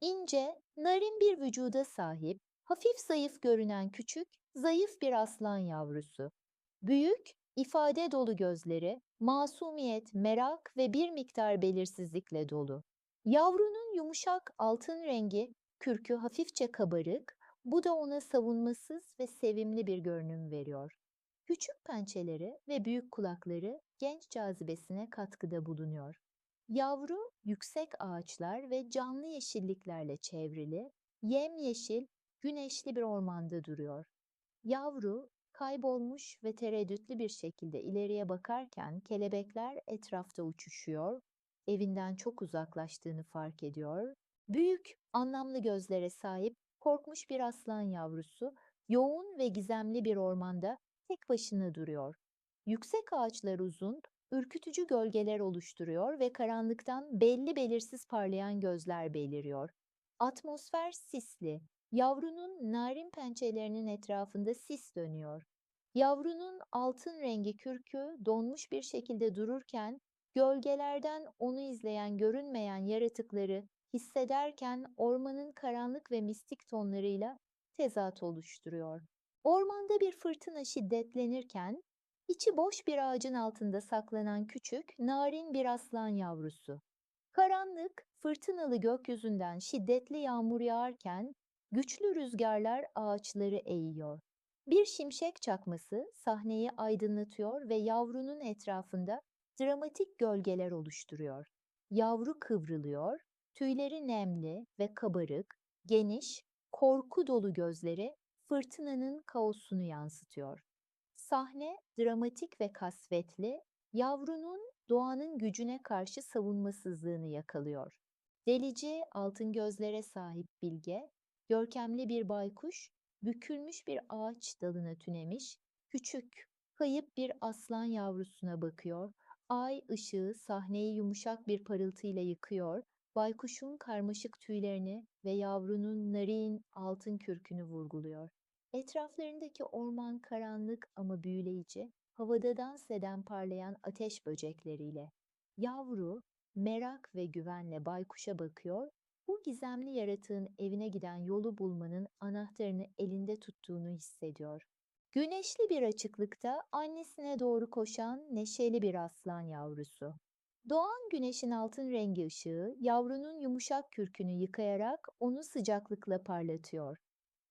İnce, narin bir vücuda sahip, hafif zayıf görünen küçük, zayıf bir aslan yavrusu. Büyük, ifade dolu gözleri, masumiyet, merak ve bir miktar belirsizlikle dolu. Yavrunun yumuşak altın rengi, kürkü hafifçe kabarık, bu da ona savunmasız ve sevimli bir görünüm veriyor. Küçük pençeleri ve büyük kulakları genç cazibesine katkıda bulunuyor. Yavru yüksek ağaçlar ve canlı yeşilliklerle çevrili, yemyeşil, güneşli bir ormanda duruyor. Yavru kaybolmuş ve tereddütlü bir şekilde ileriye bakarken kelebekler etrafta uçuşuyor, evinden çok uzaklaştığını fark ediyor. Büyük, anlamlı gözlere sahip korkmuş bir aslan yavrusu yoğun ve gizemli bir ormanda tek başına duruyor. Yüksek ağaçlar uzun, ürkütücü gölgeler oluşturuyor ve karanlıktan belli belirsiz parlayan gözler beliriyor. Atmosfer sisli, yavrunun narin pençelerinin etrafında sis dönüyor. Yavrunun altın rengi kürkü donmuş bir şekilde dururken, gölgelerden onu izleyen görünmeyen yaratıkları hissederken ormanın karanlık ve mistik tonlarıyla tezat oluşturuyor. Ormanda bir fırtına şiddetlenirken, içi boş bir ağacın altında saklanan küçük, narin bir aslan yavrusu. Karanlık, fırtınalı gökyüzünden şiddetli yağmur yağarken, güçlü rüzgarlar ağaçları eğiyor. Bir şimşek çakması sahneyi aydınlatıyor ve yavrunun etrafında dramatik gölgeler oluşturuyor. Yavru kıvrılıyor, tüyleri nemli ve kabarık, geniş, korku dolu gözleri fırtınanın kaosunu yansıtıyor. Sahne dramatik ve kasvetli, yavrunun doğanın gücüne karşı savunmasızlığını yakalıyor. Delici altın gözlere sahip Bilge, görkemli bir baykuş, bükülmüş bir ağaç dalına tünemiş, küçük, kayıp bir aslan yavrusuna bakıyor. Ay ışığı sahneyi yumuşak bir parıltıyla yıkıyor, baykuşun karmaşık tüylerini ve yavrunun narin altın kürkünü vurguluyor. Etraflarındaki orman karanlık ama büyüleyici, havada dans eden parlayan ateş böcekleriyle. Yavru, merak ve güvenle baykuşa bakıyor, bu gizemli yaratığın evine giden yolu bulmanın anahtarını elinde tuttuğunu hissediyor. Güneşli bir açıklıkta annesine doğru koşan neşeli bir aslan yavrusu. Doğan güneşin altın rengi ışığı yavrunun yumuşak kürkünü yıkayarak onu sıcaklıkla parlatıyor.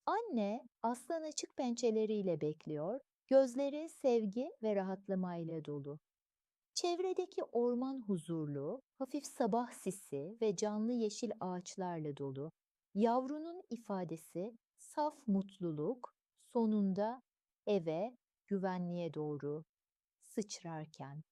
Anne aslan açık pençeleriyle bekliyor, gözleri sevgi ve rahatlamayla dolu. Çevredeki orman huzurlu, hafif sabah sisi ve canlı yeşil ağaçlarla dolu. Yavrunun ifadesi saf mutluluk, sonunda eve, güvenliğe doğru sıçrarken.